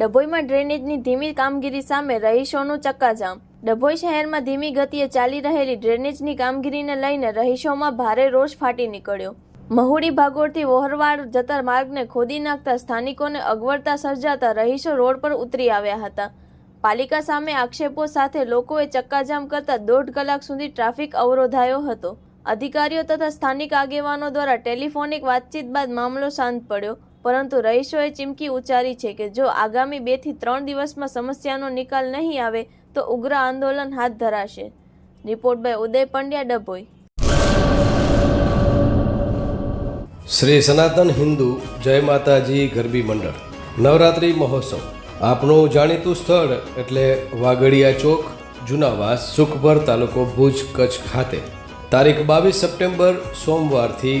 ડભોઈમાં ડ્રેનેજની ધીમી કામગીરી સામે રહીશોનું ચક્કાજામ. ડભોઈ શહેરમાં ધીમી ગતિએ ચાલી રહેલી ડ્રેનેજની કામગીરીને લઈને રહીશોમાં ભારે રોષ ફાટી નીકળ્યો. મહુડી ભાગોળથી વોહરવાડ જતા માર્ગને ખોદી નાખતા સ્થાનિકોને અગવડતા સર્જાતા રહીશો રોડ પર ઉતરી આવ્યા હતા. પાલિકા સામે આક્ષેપો સાથે લોકોએ ચક્કાજામ કરતા દોઢ કલાક સુધી ટ્રાફિક અવરોધાયો હતો. અધિકારીઓ તથા સ્થાનિક આગેવાનો દ્વારા ટેલિફોનિક વાતચીત બાદ મામલો શાંત પડ્યો. પરંતુ રહીશોએ ચીમકી ઉચ્ચારી છે કે જો આગામી બેથી ત્રણ દિવસમાં સમસ્યાનો નિકાલ નહીં આવે, તો ઉગ્ર આંદોલન હાથ ધરાશે. Report by Uday Pandya, Dabhoi. Shri સનાતન હિન્દુ જય માતાજી ગરબી મંડળ. નવરાત્રિ મહોત્સવ. આપણું જાણીતું સ્થળ એટલે વાગડિયા ચોક, જુનાવાસ, સુખભર તાલુકો ભુજ કચ્છ ખાતે. તારીખ બાવીસ સપ્ટેમ્બર સોમવારથી